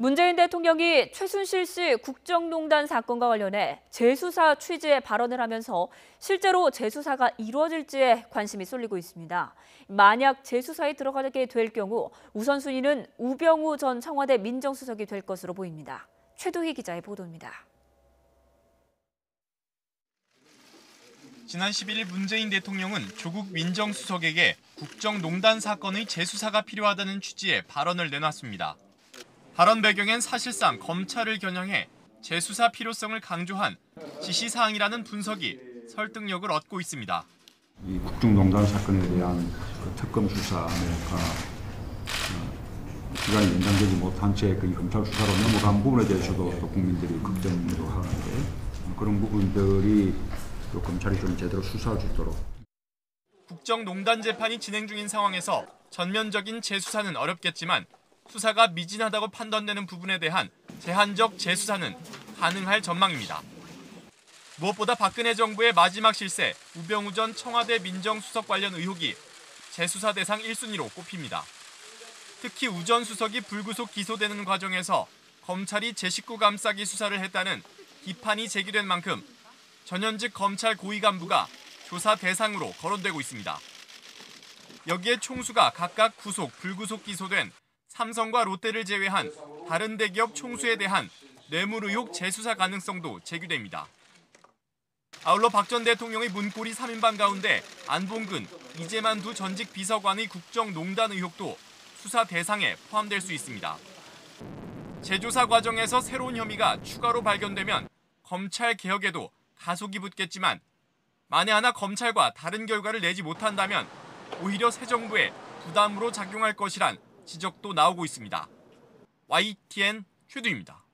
문재인 대통령이 최순실 씨 국정농단 사건과 관련해 재수사 취지에 발언을 하면서 실제로 재수사가 이루어질지에 관심이 쏠리고 있습니다. 만약 재수사에 들어가게 될 경우 우선순위는 우병우 전 청와대 민정수석이 될 것으로 보입니다. 최두희 기자의 보도입니다. 지난 11일 문재인 대통령은 조국 민정수석에게 국정농단 사건의 재수사가 필요하다는 취지의 발언을 내놨습니다. 발언 배경엔 사실상 검찰을 겨냥해 재수사 필요성을 강조한 지시사항이라는 분석이 설득력을 얻고 있습니다. 이 국정농단 사건에 대한 그 특검 수사가 어, 기간이 연장되지 못한 채 그 검찰 수사로 넘어간 부분에 대해서도 또 국민들이 걱정도 하는데 그런 부분들이 또 검찰이 좀 제대로 수사할 수 있도록 국정농단 재판이 진행 중인 상황에서 전면적인 재수사는 어렵겠지만 수사가 미진하다고 판단되는 부분에 대한 제한적 재수사는 가능할 전망입니다. 무엇보다 박근혜 정부의 마지막 실세 우병우 전 청와대 민정수석 관련 의혹이 재수사 대상 1순위로 꼽힙니다. 특히 우 전 수석이 불구속 기소되는 과정에서 검찰이 제 식구 감싸기 수사를 했다는 비판이 제기된 만큼 전현직 검찰 고위 간부가 조사 대상으로 거론되고 있습니다. 여기에 총수가 각각 구속, 불구속 기소된 삼성과 롯데를 제외한 다른 대기업 총수에 대한 뇌물 의혹 재수사 가능성도 제기됩니다. 아울러 박 전 대통령의 문고리 3인방 가운데 안봉근, 이재만 두 전직 비서관의 국정농단 의혹도 수사 대상에 포함될 수 있습니다. 재조사 과정에서 새로운 혐의가 추가로 발견되면 검찰 개혁에도 가속이 붙겠지만 만에 하나 검찰과 다른 결과를 내지 못한다면 오히려 새 정부에 부담으로 작용할 것이란 지적도 나오고 있습니다. YTN 큐드입니다.